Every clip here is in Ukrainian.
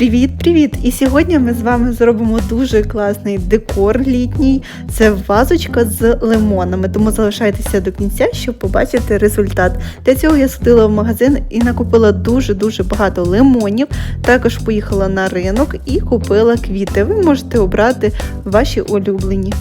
Привіт-привіт! І сьогодні ми з вами зробимо дуже класний декор літній. Це вазочка з лимонами, тому залишайтеся до кінця, щоб побачити результат. Для цього я сходила в магазин і накупила дуже-дуже багато лимонів. Також поїхала на ринок і купила квіти. Ви можете обрати ваші улюблені.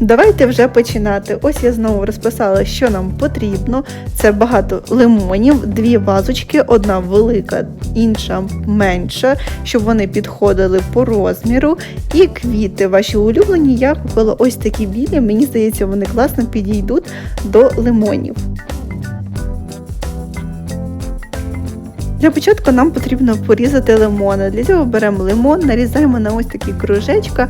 Давайте вже починати. Ось я знову розписала, що нам потрібно. Це багато лимонів, дві вазочки, одна велика, інша менша, щоб вони підходили по розміру. І квіти ваші улюблені. Я купила ось такі білі. Мені здається, вони класно підійдуть до лимонів. Для початку нам потрібно порізати лимони. Для цього беремо лимон, нарізаємо на ось такі кружечка.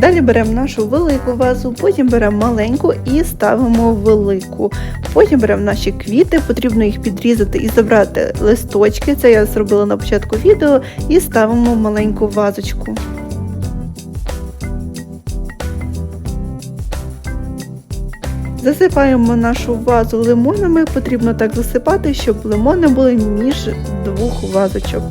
Далі беремо нашу велику вазу, потім беремо маленьку і ставимо велику. Потім беремо наші квіти, потрібно їх підрізати і забрати листочки. Це я зробила на початку відео, і ставимо маленьку вазочку. Засипаємо нашу вазу лимонами. Потрібно так засипати, щоб лимони були між двох вазочок.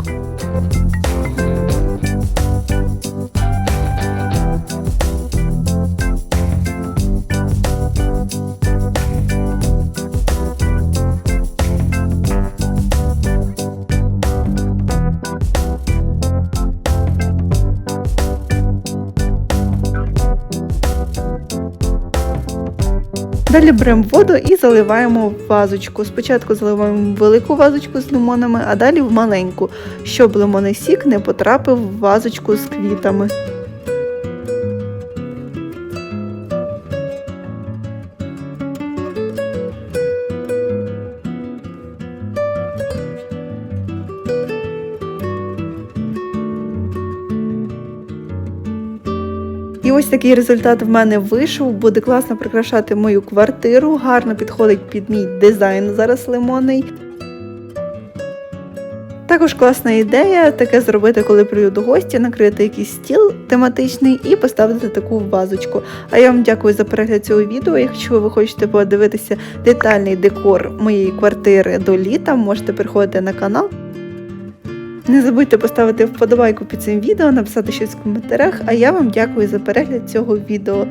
Далі беремо воду і заливаємо в вазочку. Спочатку заливаємо велику вазочку з лимонами, а далі в маленьку, щоб лимонний сік не потрапив в вазочку з квітами. І ось такий результат в мене вийшов. Буде класно прикрашати мою квартиру, гарно підходить під мій дизайн зараз лимонний. Також класна ідея таке зробити, коли прийду до гості, накрити якийсь стіл тематичний і поставити таку вазочку. А я вам дякую за перегляд цього відео. Якщо ви хочете подивитися детальний декор моєї квартири до літа, можете переходити на канал. Не забудьте поставити вподобайку під цим відео, написати щось в коментарях, а я вам дякую за перегляд цього відео.